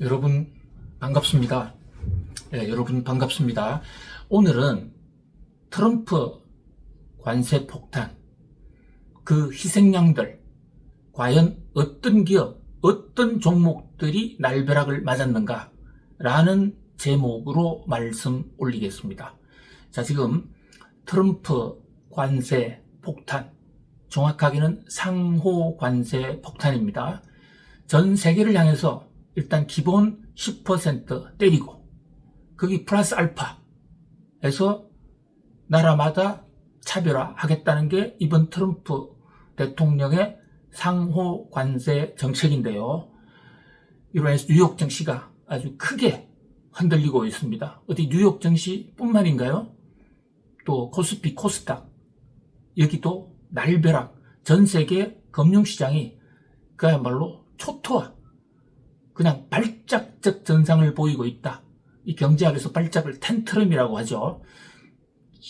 여러분 반갑습니다. 네, 여러분 반갑습니다. 오늘은 트럼프 관세 폭탄 그 희생양들 과연 어떤 기업, 어떤 종목들이 날벼락을 맞았는가 라는 제목으로 말씀 올리겠습니다. 자, 지금 트럼프 관세 폭탄 정확하게는 상호 관세 폭탄입니다. 전 세계를 향해서 일단 기본 10% 때리고 거기 플러스 알파 해서 나라마다 차별화하겠다는 게 이번 트럼프 대통령의 상호 관세 정책인데요. 이로 인해서 뉴욕 증시가 아주 크게 흔들리고 있습니다. 어디 뉴욕 증시뿐만인가요? 또 코스피, 코스닥 여기도 날벼락 전 세계 금융시장이 그야말로 초토화 그냥 발작적 전상을 보이고 있다. 이 경제학에서 발작을 텐트럼이라고 하죠.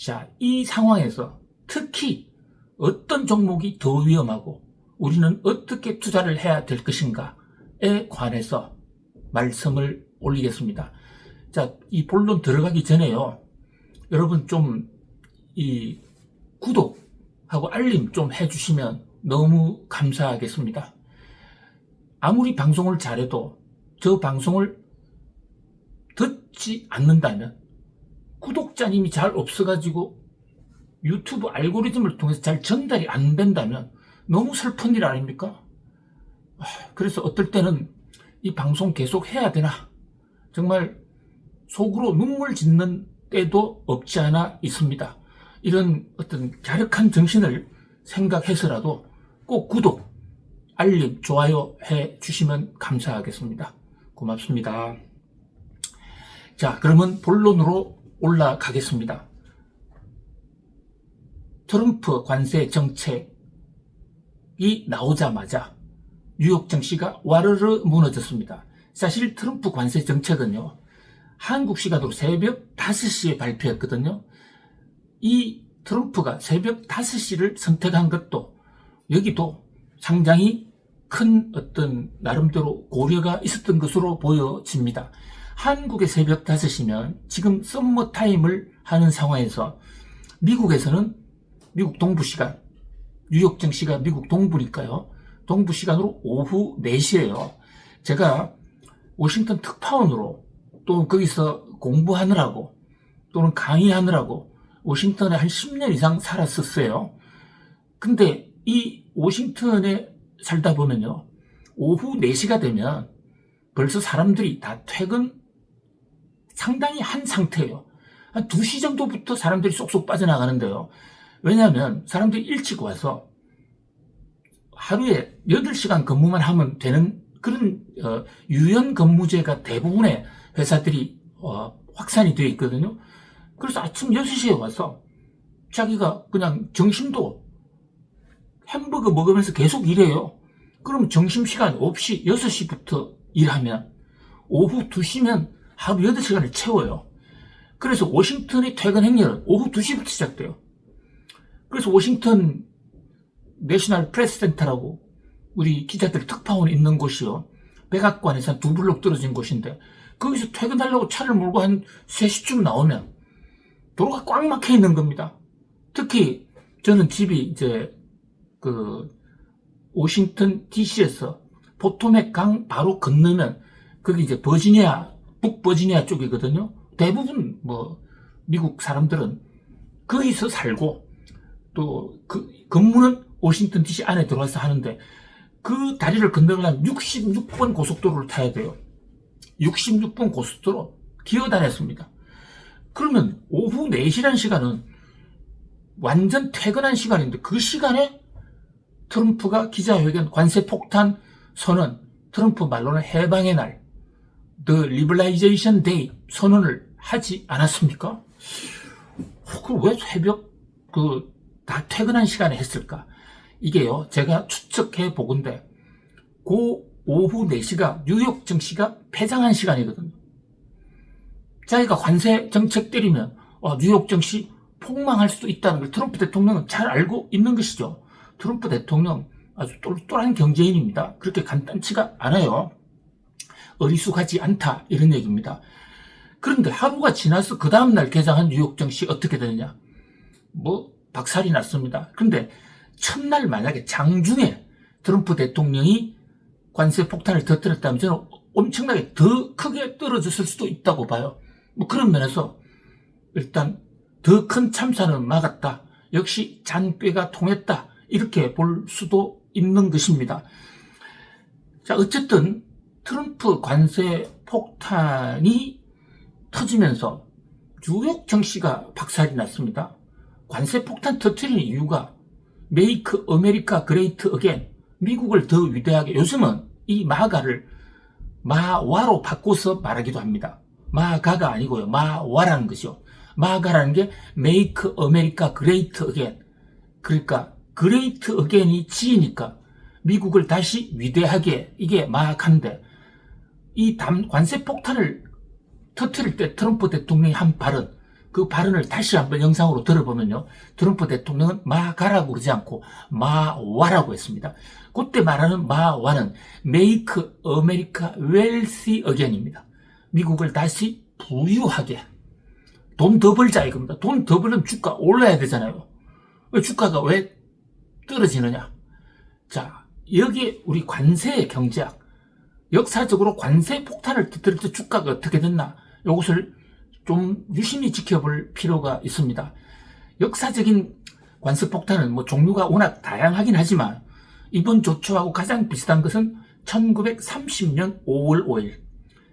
자, 이 상황에서 특히 어떤 종목이 더 위험하고 우리는 어떻게 투자를 해야 될 것인가에 관해서 말씀을 올리겠습니다. 자, 이 본론 들어가기 전에요. 여러분 좀 이 구독하고 알림 좀 해주시면 너무 감사하겠습니다. 아무리 방송을 잘해도 저 방송을 듣지 않는다면 구독자님이 잘 없어가지고 유튜브 알고리즘을 통해서 잘 전달이 안 된다면 너무 슬픈 일 아닙니까? 아, 그래서 어떨 때는 이 방송 계속 해야 되나 정말 속으로 눈물 짓는 때도 없지 않아 있습니다. 이런 어떤 갸륵한 정신을 생각해서라도 꼭 구독, 알림, 좋아요 해 주시면 감사하겠습니다. 고맙습니다. 자, 그러면 본론으로 올라가겠습니다. 트럼프 관세 정책이 나오자마자 뉴욕 증시가 와르르 무너졌습니다. 사실 트럼프 관세 정책은요, 한국 시간으로 새벽 5시에 발표했거든요. 이 트럼프가 새벽 5시를 선택한 것도 여기도 상당히 큰 어떤 나름대로 고려가 있었던 것으로 보여집니다. 한국의 새벽 5시면 지금 썸머 타임을 하는 상황에서 미국에서는 미국 동부 시간, 뉴욕 증시가 미국 동부니까요. 동부 시간으로 오후 4시예요. 제가 워싱턴 특파원으로 또 거기서 공부하느라고 또는 강의하느라고 워싱턴에 한 10년 이상 살았었어요. 근데 이 워싱턴에 살다 보면요. 오후 4시가 되면 벌써 사람들이 다 퇴근 상당히 한 상태예요. 한 2시 정도부터 사람들이 쏙쏙 빠져나가는데요. 왜냐하면 사람들이 일찍 와서 하루에 8시간 근무만 하면 되는 그런 어, 유연 근무제가 대부분의 회사들이 어, 확산이 되어 있거든요. 그래서 아침 6시에 와서 자기가 그냥 점심도 햄버거 먹으면서 계속 일해요. 그럼 점심시간 없이 6시부터 일하면 오후 2시면 하루 8시간을 채워요. 그래서 워싱턴의 퇴근 행렬은 오후 2시부터 시작돼요. 그래서 워싱턴 내셔널 프레스 센터라고 우리 기자들 특파원이 있는 곳이요. 백악관에서 한두 블록 떨어진 곳인데 거기서 퇴근하려고 차를 몰고 한 3시쯤 나오면 도로가 꽉 막혀 있는 겁니다. 특히 저는 집이 이제 그 워싱턴 DC에서 포토맥 강 바로 건너면 거기 이제 버지니아 북버지니아 쪽이거든요. 대부분 뭐 미국 사람들은 거기서 살고 또 그 근무는 워싱턴 DC 안에 들어와서 하는데 그 다리를 건너려면 66번 고속도로를 타야 돼요. 66번 고속도로 기어 다녔습니다. 그러면 오후 4시라는 시간은 완전 퇴근한 시간인데 그 시간에 트럼프가 기자회견 관세 폭탄 선언 트럼프 말로는 해방의 날 The Liberalization Day 선언을 하지 않았습니까? 그걸 왜 새벽 그 다 퇴근한 시간에 했을까? 이게요 제가 추측해 보건데 그 오후 4시가 뉴욕 증시가 폐장한 시간이거든요. 자기가 관세 정책 때리면 어, 뉴욕 증시 폭망할 수도 있다는 걸 트럼프 대통령은 잘 알고 있는 것이죠. 트럼프 대통령 아주 똘똘한 경제인입니다. 그렇게 간단치가 않아요. 어리숙하지 않다 이런 얘기입니다. 그런데 하루가 지나서 그 다음날 개장한 뉴욕 증시 어떻게 되느냐? 뭐 박살이 났습니다. 그런데 첫날 만약에 장중에 트럼프 대통령이 관세 폭탄을 터뜨렸다면 저는 엄청나게 더 크게 떨어졌을 수도 있다고 봐요. 뭐 그런 면에서 일단 더 큰 참사는 막았다. 역시 잔꾀가 통했다. 이렇게 볼 수도 있는 것입니다. 자, 어쨌든 트럼프 관세 폭탄이 터지면서 뉴욕 정시가 박살이 났습니다. 관세 폭탄 터트리는 이유가 메이크 아메리카 그레이트 어겐 미국을 더 위대하게 요즘은 이 마가를 마와로 바꿔서 말하기도 합니다. 마가가 아니고요. 마와라는 것이요. 마가라는 게 메이크 아메리카 그레이트 어겐 그러니까 그레이트 어겐이 지니까 미국을 다시 위대하게 이게 마간데 이 담, 관세 폭탄을 터트릴 때 트럼프 대통령이 한 발언 그 발언을 다시 한번 영상으로 들어보면요. 트럼프 대통령은 마가라고 그러지 않고 마와라고 했습니다. 그때 말하는 마와는 make America wealthy again입니다. 미국을 다시 부유하게 돈 더 벌자 이겁니다. 돈 더 벌면 주가 올라야 되잖아요. 주가가 왜 떨어지느냐? 자, 여기 우리 관세의 경제학 역사적으로 관세 폭탄을 터뜨릴 때 주가가 어떻게 됐나? 이것을 좀 유심히 지켜볼 필요가 있습니다. 역사적인 관세 폭탄은 뭐 종류가 워낙 다양하긴 하지만 이번 조처하고 가장 비슷한 것은 1930년 5월 5일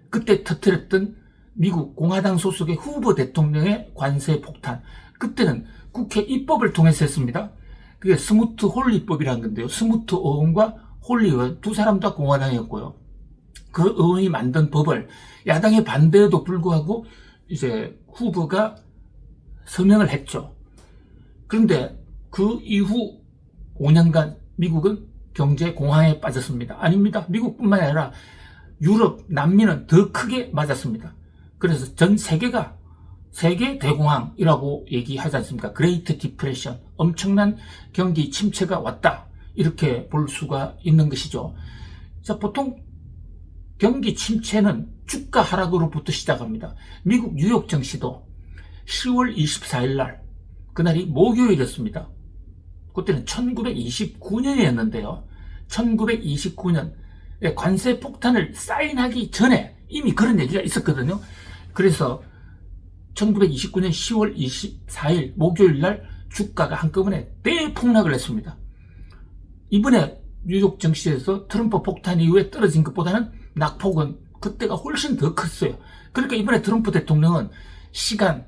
그때 터뜨렸던 미국 공화당 소속의 후보 대통령의 관세 폭탄 그때는 국회 입법을 통해서 했습니다. 그게 스무트 홀리법이라는 건데요. 스무트 의원과 홀리 의원 두 사람 다 공화당이었고요. 그 의원이 만든 법을 야당의 반대에도 불구하고 이제 후보가 서명을 했죠. 그런데 그 이후 5년간 미국은 경제 공황에 빠졌습니다. 아닙니다. 미국뿐만 아니라 유럽, 남미는 더 크게 맞았습니다. 그래서 전 세계가 세계 대공황이라고 얘기하지 않습니까? 그레이트 디프레션, 엄청난 경기 침체가 왔다. 이렇게 볼 수가 있는 것이죠. 자, 보통 경기 침체는 주가 하락으로부터 시작합니다. 미국 뉴욕 증시도 10월 24일 날 그날이 목요일이었습니다. 그때는 1929년이었는데요. 1929년 관세 폭탄을 사인하기 전에 이미 그런 얘기가 있었거든요. 그래서 1929년 10월 24일 목요일 날 주가가 한꺼번에 대폭락을 했습니다. 이번에 뉴욕 증시에서 트럼프 폭탄 이후에 떨어진 것보다는 낙폭은 그때가 훨씬 더 컸어요. 그러니까 이번에 트럼프 대통령은 시간,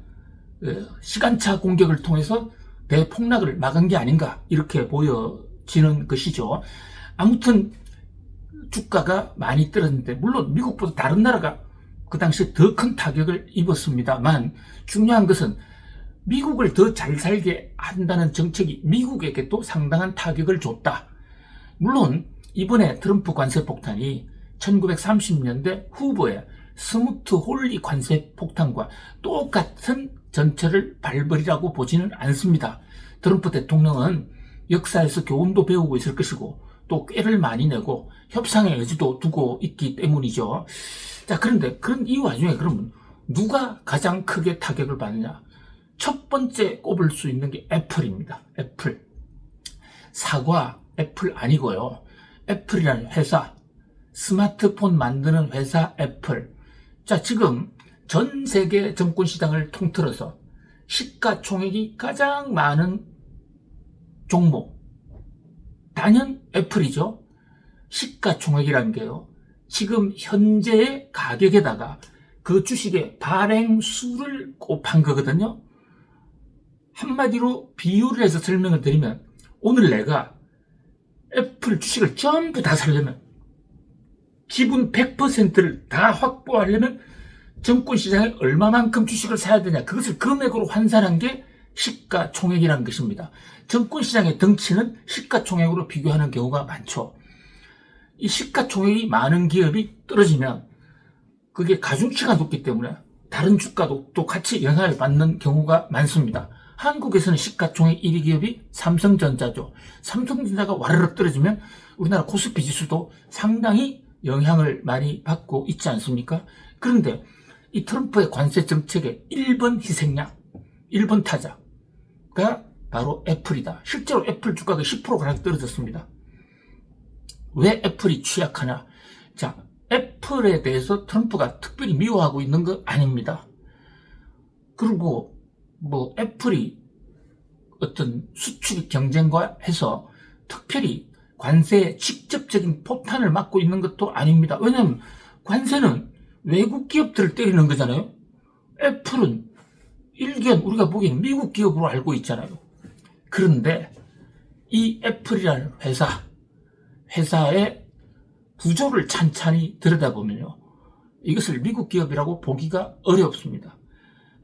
어, 시간차 공격을 통해서 대폭락을 막은 게 아닌가, 이렇게 보여지는 것이죠. 아무튼, 주가가 많이 떨어졌는데, 물론 미국보다 다른 나라가 그 당시에 더큰 타격을 입었습니다만, 중요한 것은 미국을 더 잘 살게 한다는 정책이 미국에게 도 상당한 타격을 줬다. 물론, 이번에 트럼프 관세 폭탄이 1930년대 후보의 스무트 홀리 관세 폭탄과 똑같은 전철을 발벌이라고 보지는 않습니다. 트럼프 대통령은 역사에서 교훈도 배우고 있을 것이고 또 꾀를 많이 내고 협상의 여지도 두고 있기 때문이죠. 자, 그런데 그런 이 와중에 그러면 누가 가장 크게 타격을 받느냐? 첫 번째 꼽을 수 있는 게 애플입니다. 애플. 사과, 애플 아니고요. 애플이라는 회사, 스마트폰 만드는 회사 애플. 자, 지금 전 세계 정권 시장을 통틀어서 시가총액이 가장 많은 종목. 단연 애플이죠. 시가총액이라는 게요. 지금 현재의 가격에다가 그 주식의 발행수를 곱한 거거든요. 한마디로 비유를 해서 설명을 드리면 오늘 내가 애플 주식을 전부 다 살려면 지분 100%를 다 확보하려면 정권시장에 얼마만큼 주식을 사야 되냐 그것을 금액으로 환산한 게 시가총액이라는 것입니다. 정권시장의 덩치는 시가총액으로 비교하는 경우가 많죠. 이 시가총액이 많은 기업이 떨어지면 그게 가중치가 높기 때문에 다른 주가도 또 같이 영향을 받는 경우가 많습니다. 한국에서는 시가총액 1위 기업이 삼성전자죠. 삼성전자가 와르르 떨어지면 우리나라 코스피 지수도 상당히 영향을 많이 받고 있지 않습니까? 그런데 이 트럼프의 관세 정책의 1번 희생양, 1번 타자가 바로 애플이다. 실제로 애플 주가가 10% 가량 떨어졌습니다. 왜 애플이 취약하냐? 자, 애플에 대해서 트럼프가 특별히 미워하고 있는 거 아닙니다. 그리고 뭐 애플이 어떤 수출 경쟁과 해서 특별히 관세에 직접적인 폭탄을 맞고 있는 것도 아닙니다. 왜냐하면 관세는 외국 기업들을 때리는 거잖아요. 애플은 일견 우리가 보기에는 미국 기업으로 알고 있잖아요. 그런데 이 애플이라는 회사, 회사의 구조를 찬찬히 들여다보면요. 이것을 미국 기업이라고 보기가 어렵습니다.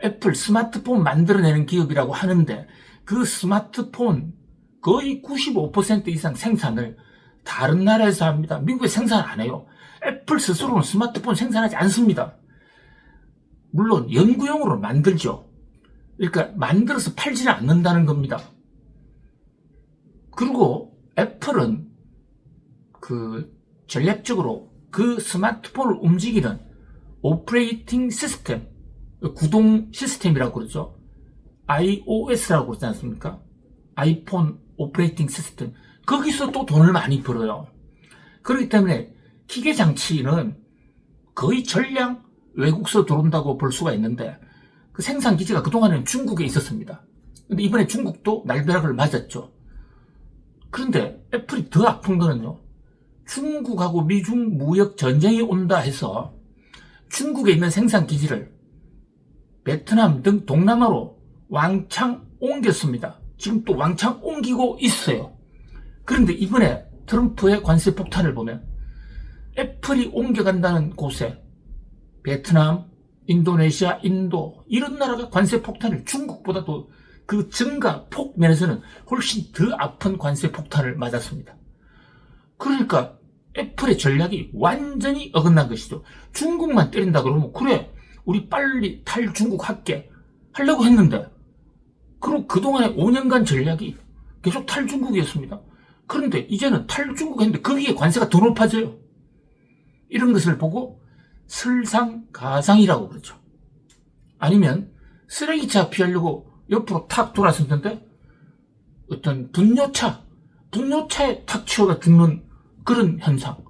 애플 스마트폰 만들어내는 기업이라고 하는데 그 스마트폰 거의 95% 이상 생산을 다른 나라에서 합니다. 미국에 생산 안 해요. 애플 스스로는 스마트폰 생산하지 않습니다. 물론 연구용으로 만들죠. 그러니까 만들어서 팔지는 않는다는 겁니다. 그리고 애플은 그 전략적으로 그 스마트폰을 움직이는 오퍼레이팅 시스템, 구동 시스템이라고 그러죠. iOS라고 그러지 않습니까? 아이폰 오퍼레이팅 시스템. 거기서 또 돈을 많이 벌어요. 그렇기 때문에 기계 장치는 거의 전량 외국서 들어온다고 볼 수가 있는데 그 생산 기지가 그동안에는 중국에 있었습니다. 근데 이번에 중국도 날벼락을 맞았죠. 그런데 애플이 더 아픈 거는요. 중국하고 미중 무역 전쟁이 온다 해서 중국에 있는 생산 기지를 베트남 등 동남아로 왕창 옮겼습니다. 지금 또 왕창 옮기고 있어요. 그런데 이번에 트럼프의 관세 폭탄을 보면 애플이 옮겨간다는 곳에 베트남, 인도네시아, 인도 이런 나라가 관세 폭탄을 중국보다도 그 증가 폭 면에서는 훨씬 더 아픈 관세 폭탄을 맞았습니다. 그러니까 애플의 전략이 완전히 어긋난 것이죠. 중국만 때린다 그러면 그래 우리 빨리 탈중국 할게 하려고 했는데 그리고 그동안의 5년간 전략이 계속 탈중국이었습니다. 그런데 이제는 탈중국 했는데 거기에 관세가 더 높아져요. 이런 것을 보고 설상가상이라고 그러죠. 아니면 쓰레기차 피하려고 옆으로 탁 돌아섰는데 어떤 분뇨차, 분뇨차에 탁 치워가 죽는 그런 현상.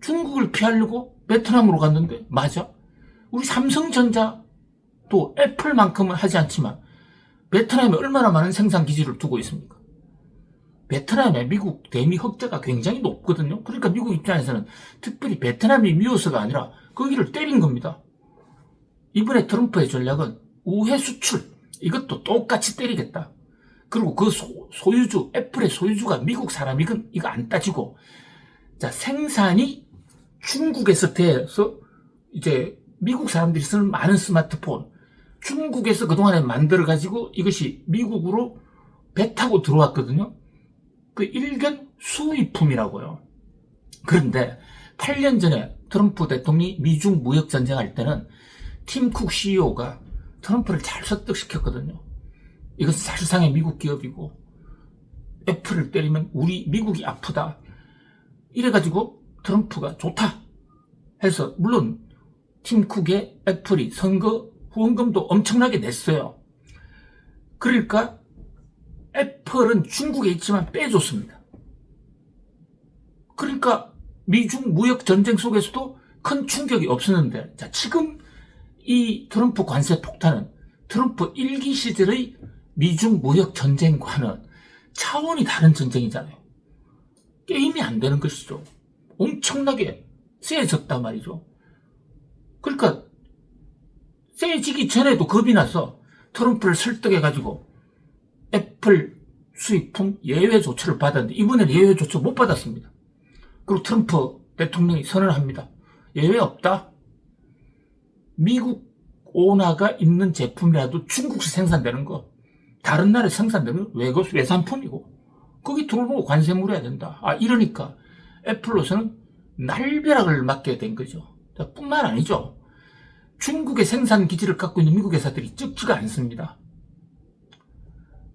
중국을 피하려고 베트남으로 갔는데 맞아. 우리 삼성전자도 애플만큼은 하지 않지만 베트남에 얼마나 많은 생산 기지를 두고 있습니까? 베트남에 미국 대미 흑자가 굉장히 높거든요. 그러니까 미국 입장에서는 특별히 베트남이 미워서가 아니라 거기를 때린 겁니다. 이번에 트럼프의 전략은 우회 수출 이것도 똑같이 때리겠다. 그리고 그 소, 유주 애플의 소유주가 미국 사람이건 이거 안 따지고 자 생산이 중국에서 돼서 이제 미국 사람들이 쓰는 많은 스마트폰 중국에서 그동안에 만들어 가지고 이것이 미국으로 배 타고 들어왔거든요. 그 일견 수입품이라고요. 그런데 8년 전에 트럼프 대통령이 미중 무역 전쟁할 때는 팀쿡 CEO가 트럼프를 잘 설득시켰거든요. 이것은 사실상의 미국 기업이고 애플을 때리면 우리 미국이 아프다. 이래가지고 트럼프가 좋다 해서 물론 팀쿡의 애플이 선거 후원금도 엄청나게 냈어요. 그러니까 애플은 중국에 있지만 빼줬습니다. 그러니까 미중 무역 전쟁 속에서도 큰 충격이 없었는데 자 지금 이 트럼프 관세 폭탄은 트럼프 일기 시절의 미중 무역 전쟁과는 차원이 다른 전쟁이잖아요. 게임이 안 되는 것이죠. 엄청나게 세졌단 말이죠. 그러니까 세지기 전에도 겁이 나서 트럼프를 설득해가지고 애플 수입품 예외 조처를 받았는데 이번에는 예외 조처 못 받았습니다. 그리고 트럼프 대통령이 선언합니다. 예외 없다. 미국 오나가 있는 제품이라도 중국에서 생산되는 거 다른 나라에 생산되는 외국 외산품이고 거기 들어오고 관세 물어야 된다. 아 이러니까 애플로서는 날벼락을 맞게 된 거죠. 뿐만 아니죠. 중국의 생산 기지를 갖고 있는 미국 회사들이 적지가 않습니다.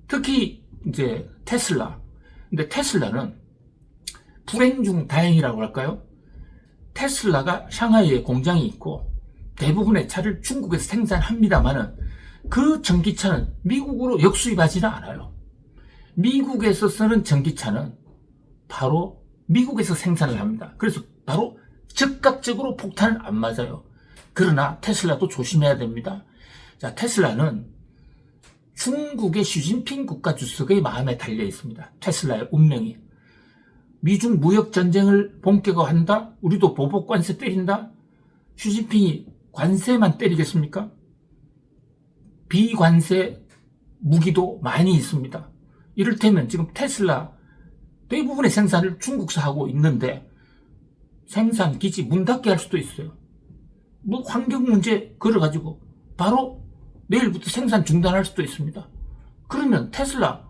특히 이제 테슬라. 근데 테슬라는 불행 중 다행이라고 할까요? 테슬라가 샹하이에 공장이 있고 대부분의 차를 중국에서 생산합니다만은 그 전기차는 미국으로 역수입하지는 않아요. 미국에서 쓰는 전기차는 바로 미국에서 생산을 합니다. 그래서 바로 즉각적으로 폭탄은 안 맞아요. 그러나 테슬라도 조심해야 됩니다. 자, 테슬라는 중국의 시진핑 국가주석의 마음에 달려 있습니다. 테슬라의 운명이. 미중 무역 전쟁을 본격화한다? 우리도 보복 관세 때린다? 시진핑이 관세만 때리겠습니까? 비관세 무기도 많이 있습니다. 이를테면 지금 테슬라 대부분의 생산을 중국서 하고 있는데 생산 기지 문 닫게 할 수도 있어요. 뭐 환경 문제 걸어가지고 바로 내일부터 생산 중단할 수도 있습니다. 그러면 테슬라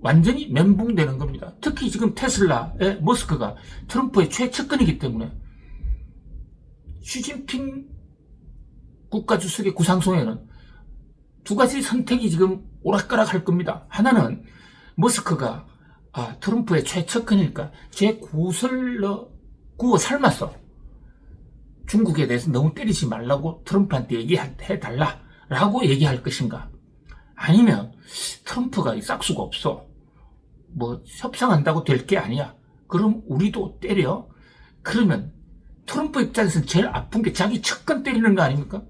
완전히 멘붕되는 겁니다. 특히 지금 테슬라의 머스크가 트럼프의 최측근이기 때문에 시진핑 국가주석의 구상송에는 두 가지 선택이 지금 오락가락 할 겁니다. 하나는 머스크가 아, 트럼프의 최측근이니까 제 구슬 러 구워 삶았어. 중국에 대해서 너무 때리지 말라고 트럼프한테 얘기해 달라 라고 얘기할 것인가? 아니면 트럼프가 싹수가 없어. 뭐 협상한다고 될 게 아니야. 그럼 우리도 때려. 그러면 트럼프 입장에서는 제일 아픈 게 자기 측근 때리는 거 아닙니까?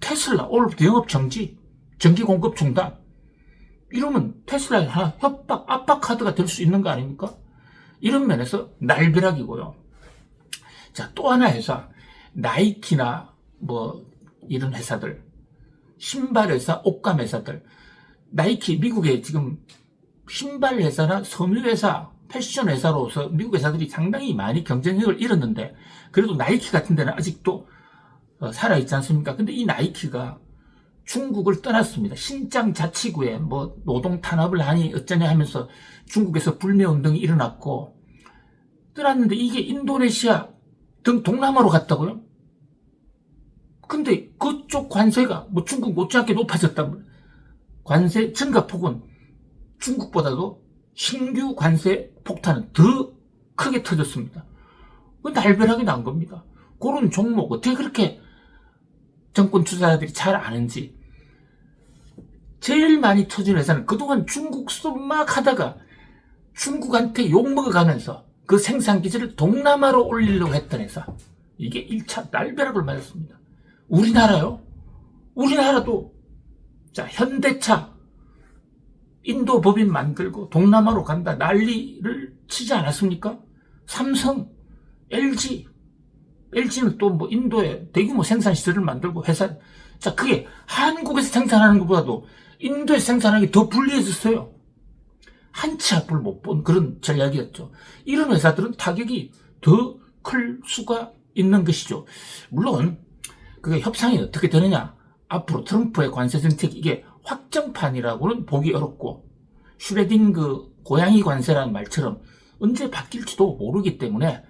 테슬라 오늘부터 영업 정지, 전기 공급 중단. 이러면 테슬라에 하나 협박, 압박 카드가 될 수 있는 거 아닙니까? 이런 면에서 날벼락이고요. 자, 또 하나 회사, 나이키나 뭐 이런 회사들, 신발 회사, 옷감 회사들, 나이키 미국에 지금 신발 회사나 섬유 회사, 패션 회사로서 미국 회사들이 상당히 많이 경쟁력을 잃었는데 그래도 나이키 같은 데는 아직도 어, 살아 있지 않습니까? 근데 이 나이키가 중국을 떠났습니다. 신장 자치구에 뭐 노동 탄압을 하니 어쩌냐 하면서 중국에서 불매 운동이 일어났고 떠났는데 이게 인도네시아 등 동남아로 갔다고요? 근데 그쪽 관세가 뭐 중국 못지않게 높아졌단 관세 증가 폭은 중국보다도 신규 관세 폭탄은 더 크게 터졌습니다. 그 날벼락이 난 겁니다. 그런 종목 어떻게 그렇게 정권 투자자들이 잘 아는지 제일 많이 터진 회사는 그동안 중국 수도 막 하다가 중국한테 욕먹어가면서 그 생산 기지를 동남아로 올리려고 했던 회사. 이게 1차 날벼락을 맞았습니다. 우리나라요? 우리나라도 자 현대차 인도 법인 만들고 동남아로 간다 난리를 치지 않았습니까? 삼성, LG, LG는 또 뭐 인도에 대규모 생산 시설을 만들고 회사 자 그게 한국에서 생산하는 것보다도 인도에서 생산하는 게 더 불리해졌어요. 한치 앞을 못 본 그런 전략이었죠. 이런 회사들은 타격이 더 클 수가 있는 것이죠. 물론 그게 협상이 어떻게 되느냐 앞으로 트럼프의 관세 정책 이게 확정판이라고는 보기 어렵고 슈레딩그 고양이 관세라는 말처럼 언제 바뀔지도 모르기 때문에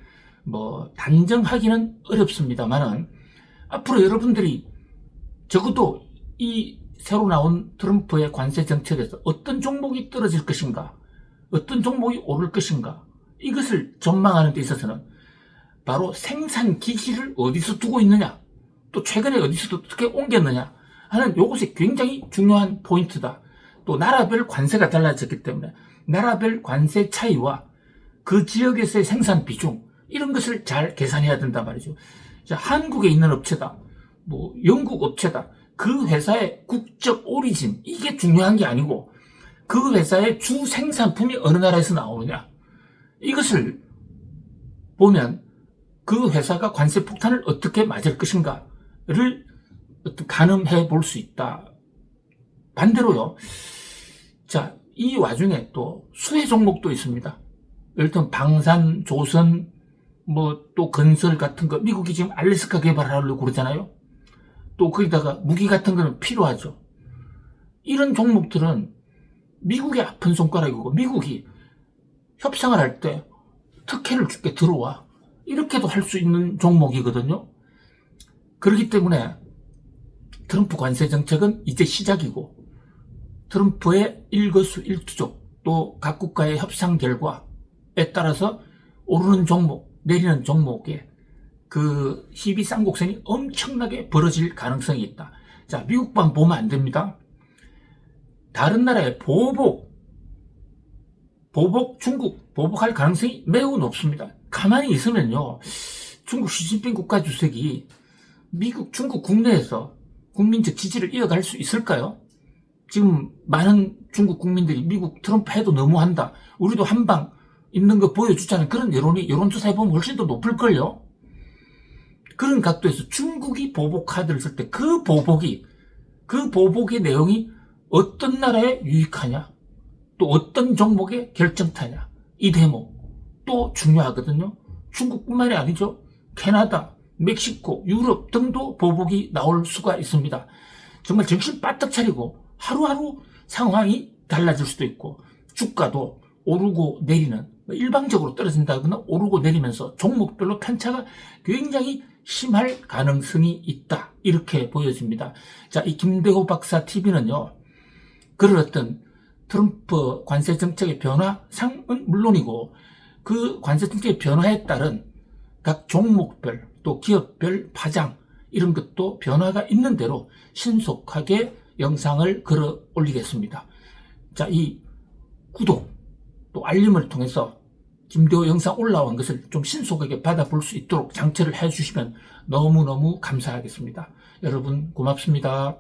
뭐 단정하기는 어렵습니다만은 앞으로 여러분들이 적어도 이 새로 나온 트럼프의 관세 정책에서 어떤 종목이 떨어질 것인가, 어떤 종목이 오를 것인가, 이것을 전망하는 데 있어서는 바로 생산 기지를 어디서 두고 있느냐, 또 최근에 어디서 어떻게 옮겼느냐 하는 이것이 굉장히 중요한 포인트다. 또 나라별 관세가 달라졌기 때문에 나라별 관세 차이와 그 지역에서의 생산 비중 이런 것을 잘 계산해야 된단 말이죠. 자, 한국에 있는 업체다, 뭐 영국 업체다, 그 회사의 국적 오리진 이게 중요한 게 아니고 그 회사의 주 생산품이 어느 나라에서 나오느냐 이것을 보면 그 회사가 관세 폭탄을 어떻게 맞을 것인가를 가늠해 볼 수 있다. 반대로요. 자, 이 와중에 또 수혜 종목도 있습니다. 예를 들면 방산, 조선, 뭐 또 건설 같은 거 미국이 지금 알래스카 개발하려고 그러잖아요. 또 거기다가 무기 같은 거는 필요하죠. 이런 종목들은 미국의 아픈 손가락이고 미국이 협상을 할 때 특혜를 줄게 들어와. 이렇게도 할 수 있는 종목이거든요. 그렇기 때문에 트럼프 관세 정책은 이제 시작이고 트럼프의 일거수일투족 또 각 국가의 협상 결과에 따라서 오르는 종목, 내리는 종목에 그 희비 쌍곡선이 엄청나게 벌어질 가능성이 있다. 자, 미국만 보면 안 됩니다. 다른 나라의 보복, 보복, 중국, 보복할 가능성이 매우 높습니다. 가만히 있으면요, 중국 시진핑 국가 주석이 미국, 중국 국내에서 국민적 지지를 이어갈 수 있을까요? 지금 많은 중국 국민들이 미국 트럼프 해도 너무한다. 우리도 한 방 있는 거 보여주자는 그런 여론이 여론조사에 보면 훨씬 더 높을걸요? 그런 각도에서 중국이 보복 카드를 쓸 때 그 보복이, 그 보복의 내용이 어떤 나라에 유익하냐? 또 어떤 종목에 결정타냐? 이 대목 또 중요하거든요. 중국뿐만이 아니죠. 캐나다, 멕시코, 유럽 등도 보복이 나올 수가 있습니다. 정말 정신 바짝 차리고 하루하루 상황이 달라질 수도 있고 주가도 오르고 내리는 뭐 일방적으로 떨어진다거나 오르고 내리면서 종목별로 편차가 굉장히 심할 가능성이 있다. 이렇게 보여집니다. 자, 이 김대호 박사 TV는요, 그런 어떤 트럼프 관세 정책의 변화상은 물론이고, 그 관세 정책의 변화에 따른 각 종목별 또 기업별 파장, 이런 것도 변화가 있는 대로 신속하게 영상을 걸어 올리겠습니다. 자, 이 구독 또 알림을 통해서 김대호 영상 올라온 것을 좀 신속하게 받아볼 수 있도록 장치를 해주시면 너무너무 감사하겠습니다. 여러분 고맙습니다.